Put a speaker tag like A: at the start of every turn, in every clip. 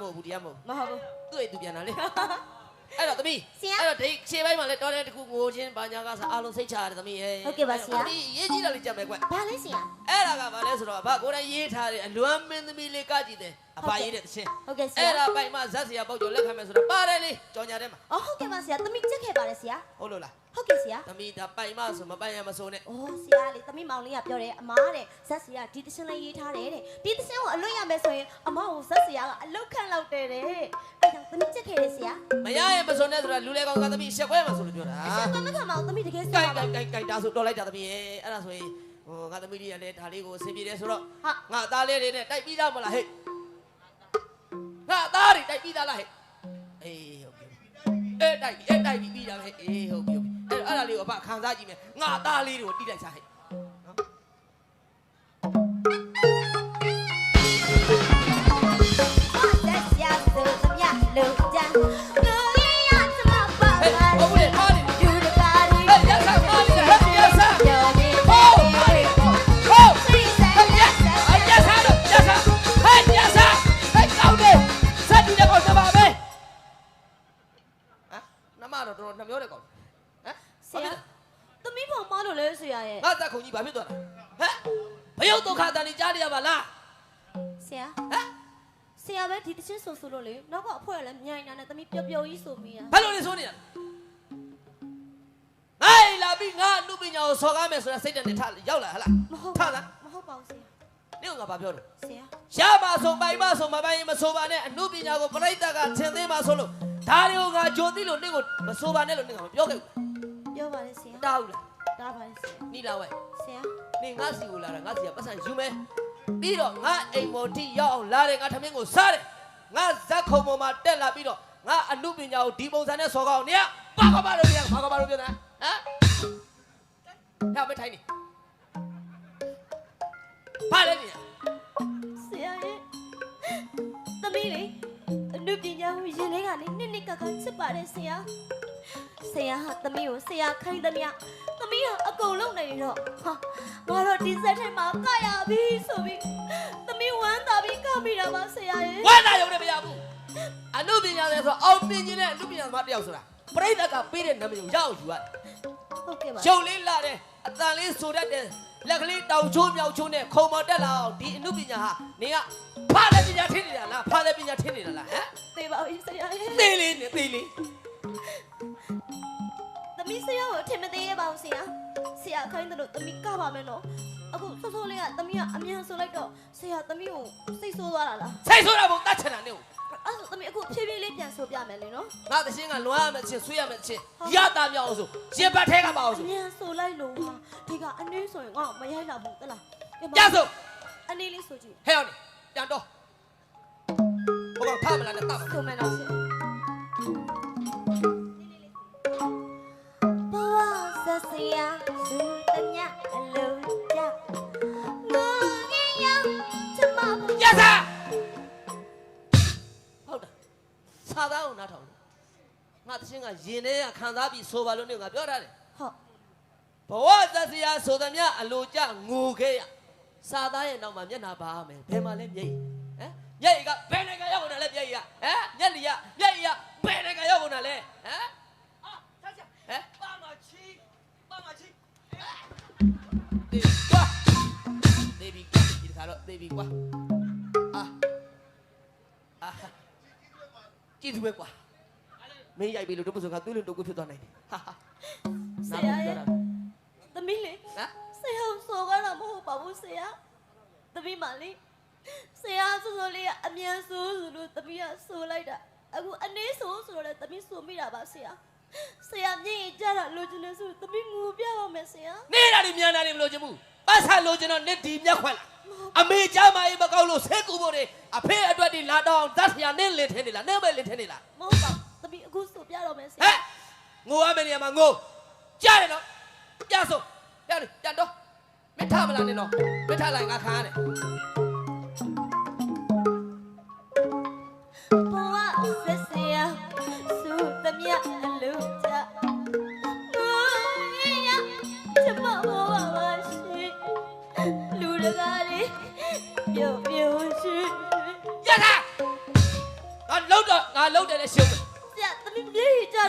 A: မဟုတ်ဘူးတရားမဟုတ်
B: မဟုတ်ဘူး
A: သူ့အိမ်သူပြန်လာလေ အဲ့တော့သမီး
B: ဆရာ
A: အဲ့တော့ဒီခြေပိုင်းမှာလည်းတော်တယ်တခုငိုချင်းဘာညာကစားအားလုံးစိတ်ချရတယ်သမီးရဲ့
B: ဟုတ်ကဲ့ပါဆရာ
A: သမီးရေးကြီးတော့လေးကြက်မယ်ကွ
B: ဘာလဲဆရာ
A: အဲ့ဒါကဘာလဲဆိုတော့ဘာကိုယ်တိုင်ရေးထားတယ်အလွမ်းမင်းသမီးလေးကကြည့်တယ်အဖရေးတဲ့တခြင်း
B: ဟုတ်ကဲ့ဆရာ
A: အဲ့ဒါပိုင်မဇက်စရာပေါက်ကျော်လက်ခံမယ်ဆိုတော့ပါတယ်လေကြောင်ညာထဲမှာ
B: အော်ဟုတ်ကဲ့ပါဆရာသမီးချက်ခဲ့ပါတယ်ဆရာ
A: ဟုတ်လို့လား
B: ဟုတ်ကဲ့ဆရာ
A: သမီးဒါပိုင်မဆိုမပိုင်ရမဆိုနဲ့
B: အော်ဆရာလေသမီးမောင်လေးကပြောတယ်အမားတဲ့ဇက်ဆရာဒီတရှင်လေးရေးထားတယ်တဲ့ဒီတရှင်ကိုအလွတ်ရမယ်ဆိုရင်အမကိုဇက်ဆရာကအလုတ်ခန့်လောက်တယ်တဲ့အဲ့ဒါ သမီးချက်ခဲ့တယ်ဆရာ
A: မရရင်မဆိုနဲ့ဆိုတာလူလေကောင်ကသမီးရှက်ခွဲမှာဆိုလို့ပြောတာ
B: အရှင်ကမခါမအောင်သမီးတကယ်ဆ
A: ကို
B: ရာ
A: င်
B: ပါ
A: ကိုင်ကိုင်ကိုင်ဒါဆိုတော်လိုက်တာသမီးရဲ့အဲ့ဒါဆိုရင်ဟိုငါသမီးလေးကလည်းဒါလေးကိုအဆင်ပြေတယ်ဆိုတော့
B: ဟာ
A: ငါသားလေးတွေနဲ့တိုက်ပြီးသားမလားဟဲ့ငါသားတွေတိုက်ပြီးသားလားဟဲ့အေးဟုတ်ပြီအေးတိုက်ပြီအေးတိုက်ပြီပြီးသားဟဲ့အေးဟုတ်ပြီဟုတ်ပြီအဲ့အဲ့ဒါလေးကိုအဖခံစားကြည့်မယ်ငါသားလေးတွေကိုတိလိုက်စားဟဲ့နော်
B: ဆရာရဲ့
A: ငါတက်ခုံကြီးဘာဖြစ်သွားလဲဟမ်ဘယုတ်ဒုက္ခတန်ကြီးကြားရရပါလား
B: ဆရာ
A: ဟမ်
B: ဆရာပဲဒီတချင်းဆိုဆိုလို့လေနောက်ကအဖွဲလည်းမြိုင်တာနဲ့သမီးပျော်ပျော်ကြီးဆိုမိရ
A: ဘယ်လိုလဲဆိုနေရလဲငါ့လာပြီးငါလူပညာကိုစော်ကားမယ်ဆိုတဲ့စိတ်ဓာတ်နဲ့ထရောက်လာဟလား
B: မဟုတ်
A: ထလား
B: မဟုတ်ပါဘူးဆရာ
A: နင့်ကငါဘာပြောလို့
B: ဆရာ
A: ရပါဆိုပိုင်မဆိုမပိုင်ရင်မဆိုပါနဲ့အမှုပညာကိုပြိတ္တကသင်သိမှာဆိုလို့ဒါတွေကိုငါကြိုသိလို့နင့်ကိုမဆိုပါနဲ့လို့နင့်ကမပြောခဲ့ဘူး
B: ပြောပါလေဆရာ
A: တားဘူးလား
B: တားပါလေဆရာ
A: နိလာဝဲ
B: ဆရာ
A: နင်ငါစီကိုလာတာငါစီကပတ်စံယူမယ်ပြီးတော့ငါအိမ်မော်တိရောက်အောင်လာတယ်ငါထမင်းကိုစားတယ်ငါဇက်ခုံပေါ်မှာတက်လာပြီးတော့ငါအမှုပညာကိုဒီပုံစံနဲ့စော်ကောင်းနေရဘာကဘာလို့ပြန်ဘာကဘာလို့ပြန်ဟမ်ဟဲ့မထိုင်နေဘာလဲနေ
B: ဆရာရဲ့သမီးလေအနုပညာကိုရင်ထဲကနေနှစ်နှစ်ကကချစ်ပါတယ်ဆရာ ဆရာဟာသမီးကိုဆရာခိုင်းသမျှသမီးဟာအကုန်လုံးနေတော့ဟာငါတော့ဒီစက်ထဲမှာကရပြီဆိုပြီးသမီးဝမ်းသာပြီးကမိတာပါဆရာရဲ့
A: ဝါလာရုံနဲ့မရဘူးအမှုပညာလဲဆိုအောင်ပင်ခြင်းနဲ့အမှုပညာသမားတစ်ယောက်ဆိုတာပြိတ္တကပေးတဲ့နာမည်ကိုရအောင်ယူရတယ်
B: ဟုတ်ကဲ့ပါ
A: ရုပ်လေးလာတယ်အတန်လေးဆိုတတ်တယ်လက်ကလေးတောင်ချိုးမြောက်ချိုးနဲ့ခုံမော်တက်လာအောင်ဒီအမှုပညာဟာနေကဖားတဲ့ပညာထင်းနေတာလားဖားတဲ့ပညာထင်းနေတာလားဟမ်
B: သိပါပြီဆရာရဲ့
A: သေးလေးနဲ့သေးလေး
B: သမီး ဆရာကိုအထင်မသေးရပါဘူးဆရာဆရာခိုင်းတယ်လို့သမီးကပါမယ်နော်အခုစောစောလေးကသမီးကအမြန်ဆိုလိုက်တော့ဆရာသမီးကိုစိတ်ဆိုးသွားတာလား
A: ဆိုင်ဆိုတာဘုံတတ်ချင်တာနေကို
B: အဲ့ဒါဆိုသမီးအခုဖြည်းဖြည်းလေးပြန်ဆိုပြမယ်လေနော်
A: ငါတခြင်းကလွမ်းရမယ်ချင်းဆွေးရမယ်ချင်းရတာမြောက်အောင်ဆိုရင်ပတ်ထဲကပါအောင်
B: အ
A: ဆို
B: မြန်ဆိုလိုက်လို့ဟာဒီကအနည်းဆိုရင်ငါ့ကိုမရိုက်လာဘူးတလားကဲမ
A: ကြဆို
B: အနည်းလေးဆိုကြည့်
A: ဟဲ့အောင်နေပြန်တော့ဘုံကထားမလားနဲ့တတ်ပါ
B: ဆိုမယ်တော့ဆရာ ရာသူတညအလုံးကြငိုငယ်ရောက်ချမဘူး
A: ရစားဟုတ်တာစာသားကိုနားထောင်လို့ငါတခြင်းကရင်ထဲကခံစားပြီးဆိုပါလို့နေငါပြောထားတယ်
B: ဟုတ်
A: ဘဝသက်စရာဆိုသမျှအလိုကြငိုခဲ့ရစာသားရဲ့နောက်မှာမျက်နှာပါမယ်ဘယ်မှာလဲမြိတ်ဟမ်မြိတ်ကဘယ်နိုင်ငံရောက်ကုန်တာလဲမြိတ်ကဟမ်မျက်လီကမြိတ်ကဘယ်နို တော့တေဘီကွာအာအာကြည့်သူပဲကွာမင်းရိုက်ပြီလို့တို့မဆိုကသူ့လို့တို့ကိုဖြစ်သွားနိုင်တယ်ဟာဟာ
B: ဆရာရဲ့သမီးလေ
A: ဟမ်
B: ဆရာဆိုကားတော့မဟုတ်ပါဘူးဆရာသမီးမလေးဆရာဆိုဆိုလေးကအမြန်ဆိုဆိုလို့သမီးကဆိုလိုက်တာအခုအနည်းဆိုဆိုတော့လည်းသမီးဆိုမိတာပါဆရာဆရာမျက်ရည်ကြတာလိုချင်တယ်ဆိုသမီးငိုပြပါမယ်ဆရာ
A: နေတာဒီမြန်တာနေမလို့ချင်ဘူးပတ်ဆက်လို့ချင်တော့နေဒီမျက်ခွက်လာ အမေချမ်းမကြီးမကောက်လို့ဆဲကူဖို့နေအဖေအတွက်ဒီလာတော့ဇတ်ဆရာနင်းလင်ထင်းနေလားနင်းပဲလင်ထင်းနေလား
B: မဟုတ်ပါဘူးသမီးအခုဆိုပြတော့မယ်ဆ
A: ဟဲ့
B: ရာ
A: ငိုရမယ့်နေရာမှာငိုကြားတယ်နော်ပြဆိုပြတယ်ပြန်တော့မထမလားနေတော့မထလိုက်ငါခါ
B: ရတ
A: ယ်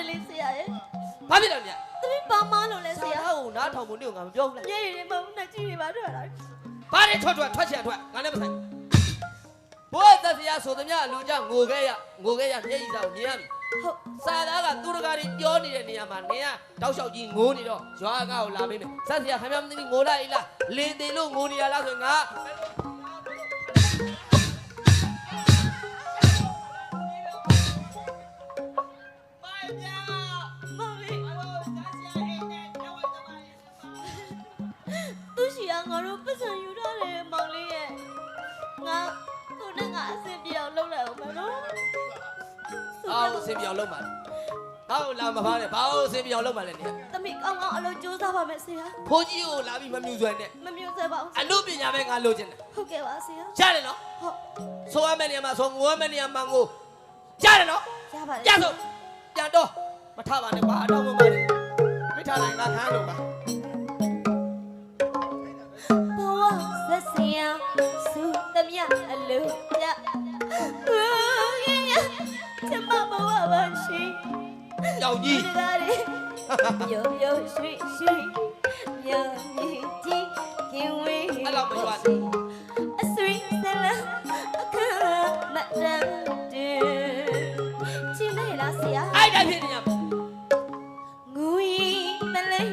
A: တယ်
B: လေဆရာရဲ့
A: ဘာဖြစ်လဲမြတ်
B: သမီးဘာမှလို့လဲဆ
A: ဆရာ
B: ရာ
A: ကိုနားထောင်ဖို့နေကိုငါမပြောဘူးလား
B: မျက်ရည်တွေမဟုတ်နဲ့ကြည့်နေပါတော့လား
A: ဘာတွေထွက်ထွက်ထွက်ချင်ထွက်ငါလည်းမဆိုင်ဘိုးသက်ဆရာဆိုသမျှလူကြငိုခဲ့ရငိုခဲ့ရမျက်ရည်စာကိုမြင်ရပြီ
B: ဟုတ်
A: စာသားကသူတကာတွေပြောနေတဲ့နေရာမှာနင်ကတောက်လျှောက်ကြီးငိုနေတော့ရွာကားကိုလာမေးမယ်ဆက်ဆရာခင်ဗျားမသိဘူးငိုလိုက်လားလင်းသေးလို့ငိုနေရလားဆိုရင်ငါ
B: ပတ်စံယူထားတယ်မောင်လေးရဲ့ငါသူနဲ့ငါအဆင်ပြေအောင်လုပ်လိုက်အောင်မနော်
A: အောက်ဆင်းပြောင်းလုံးပါဟောက်လာမဖားနဲ့ဘာလို့ဆင်းပြောင်းလုံးပါလဲနင်
B: သမီးကောင်းကောင်းအလုပ်ကြိုးစားပါမယ်ဆရာ
A: ဖိုးကြီးကိုလာပြီးမမြူဆွဲနဲ့
B: မမျိုးစဲပါဘူး
A: အမှုပညာပဲငါလိုချင်တယ်
B: ဟုတ်ကဲ့ပါဆရာ
A: ရတယ်နော်
B: ဟုတ်
A: ဆိုရမယ့်နေရာမှာဆိုငိုရမယ့်နေရာမှာငိုရတယ်နော်
B: ရပါတယ်
A: ရဆိုပြန်တော့မထပါနဲ့ဘာတော့မမနဲ့မိထားလိုက်ငါခန်းလို့ပါ
B: အလုံးကြဝေးရချမဘဝပါရှိ
A: ယောက်
B: ဒီ
A: ကြီး
B: ကားလေးယောယောရွှေရွှေမြေမြင့်ကြီးခင်ဝေးအဆွေဆလာအခါမတန်တဲ့ချင်းနေလားဆရာ
A: အဲ့ဒါဖြစ်နေရမှာ
B: ငူရီမလေး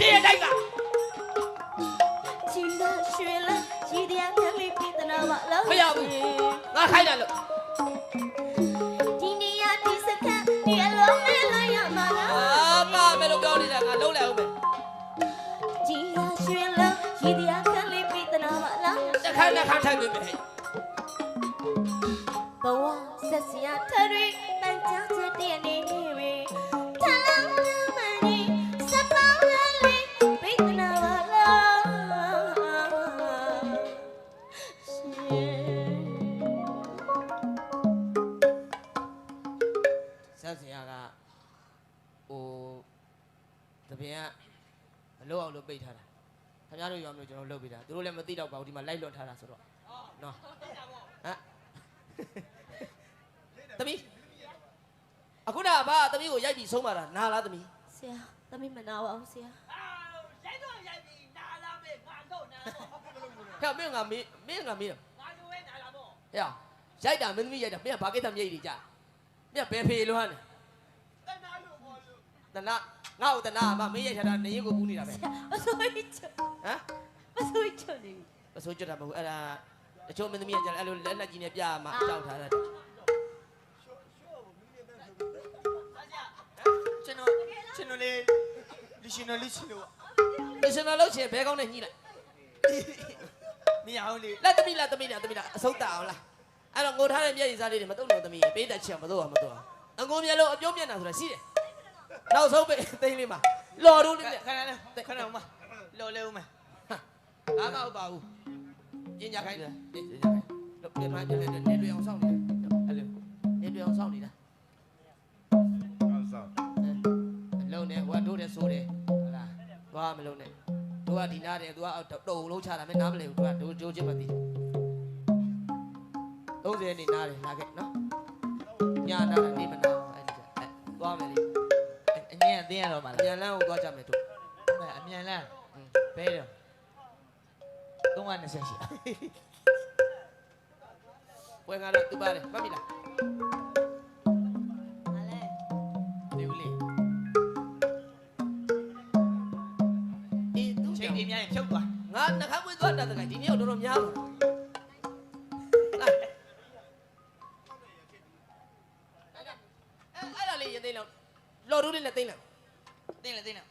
A: တ
B: ည့်တိုက်ကချီလာရွှေလာရ
A: ည်တ
B: ရားမြတ်လေးပြည်တနာပါလား
A: မရဘူးငါခိုင်းတယ်လို့
B: ဒီနေရာဒီစခန်းဒီအလွန်မဲလွန်ရပါလား
A: အာပါမယ်လို့ပြောနေတာငါလုံးလိုက်အောင်မယ်
B: ချီလာရွှေလာရည်တရားမြတ်လေးပြည်တနာပါလား
A: တခါတခါထိုက်ပြီမယ်ဟဲ့
B: ဘဝဆက်စရာထရီပန်းချချက်တည်း
A: ဆက်စရာကဟိုတပင်ကမလို့အောင်လို့ပိတ်ထားတာခင်ဗျားတို့ရောမျိုးကျွန်တော်လုပ်ပေးတာသူတို့လည်းမသိတော့ပါဘူးဒီမှာလိုက်လွတ်ထားတာဆိုတော့နော်ဟမ်တမီးအခုနကဘာတမီးကိုရိုက်ပြီးဆုံးပါတာနာလားတမီး
B: ဆရာသမီးမနာပါဘူးဆရာ
A: ဟဲ့မင်းကမေးမင်းကမေးတော့ဟဲ့ရိုက်တာမင်းသမီးရိုက်တာမင်းကဘာကိစ္စမြိတ်နေကြ မင်းကဘယ်ဖေလွမ်းလဲတနာငါ့ကိုတနာမမင်းရိုက်ထားတာနေရင်ကိုပူးနေတာပဲဟ
B: မဆိုးချွတ်
A: မ်
B: မဆိုးချွတ်နေ
A: မစိုးကြတာမဟုတ်အဲ့ဒါတချို့မင်းသမီးကကြတယ်အဲ့လိုလက်လက်ကြီးနဲ့ပြမှာကြောက်ထားတာ
C: ကျွန်တော်ကျွန်တော်လေးလူရှင်တော်လေးချင်လို့
A: ပင်ရှင်တော်လို့ချင်ဘဲကောင်းနဲ့ညှိလိုက်
C: မရအောင်လေ
A: လက်သမီးလက်သမီးလက်သမီးလက်အစုပ်တအောင်လား အဲ့တော့ငိုထားတဲ့မျက်ရည်စားလေးတွေမတုံလို့သမီးပေးတတ်ချင်မတော့မတော့အငုံမျက်လုံးအပြုံးမျက်နှာဆိုတာရှိတယ်နောက်ဆုံးပဲသိန်းလေးမှာလော်တို့လေးနဲ့
C: ခဏလေးခဏဦးမလော်လဲဦးမ
A: ဘာမှမဟုတ်ပါဘူးပညာခိုင်းတယ်ပညာခိုင်းတော့ပြန်မှနေနေလွေအောင်စောင့်နေတာအဲ့လိုနေလွေအောင်စောင့်နေတာလုံးနေဟိုကတို့တယ်ဆိုတယ်ဟုတ်လားသွားမလုံးနဲ့သူကဒီနားတယ်သူကတုံလုံးချတာမင်းနားမလဲဘူးသူကတို့ကြိုးချင်းမသိ 30နေနားတယ်လာခဲ့နော်ညာနာတယ်နေမနာအဲ့ဒီအဲ့သွားမယ်လေ
C: အငင်းအတင်းရတော့မလား
A: ပြန်လန်းကိုသွားကြမယ်တို့
C: အမြန်လန်းဘဲတော့320ရှိ
A: ပွဲကတော့သူပါတယ်မှတ်ပြီလား
B: ဟာလဲ
C: ဒီဦးလေး
A: အေးသူ
C: ချိန်ဒီများရင်ဖြုတ်သွား
A: ငါနှခမ်းမွေးသွားတတ်တကဒီနေ့တော့တော်တော်များပါ သိမ်းလောက်လော်ရူးလေးနဲ့သိမ်းလောက်
C: တင်းလေတင်းလေ